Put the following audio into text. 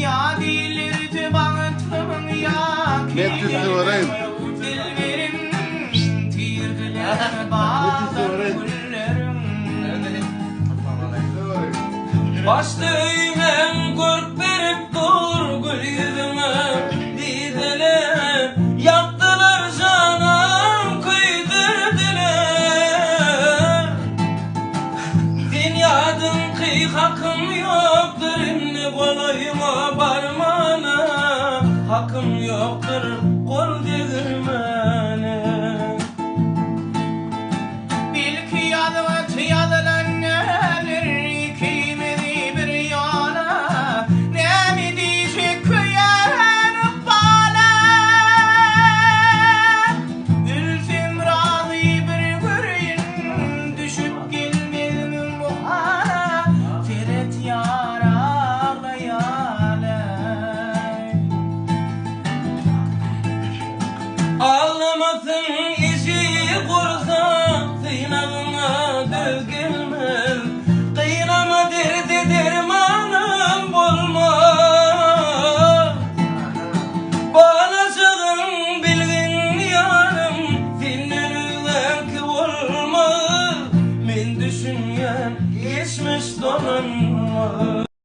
Ya dilirdi bana tımın ya Neptüsü varayım Dillerim tirgiler bağlı kullerim Başlığım kork verip dur gül yüzümü Didele yaptılar canım kıydırdılar. Dünyadın kıy hakkım yoktur ne olayım Hakkım yoktur kol dedirmene Ağlamasın işi kursa Zinalına düz gelmez Kıynama derdi dermanım bulmaz. Bağlaşığın bilgin yanım Senin üzerki olmaz Men düşünyen geçmiş zaman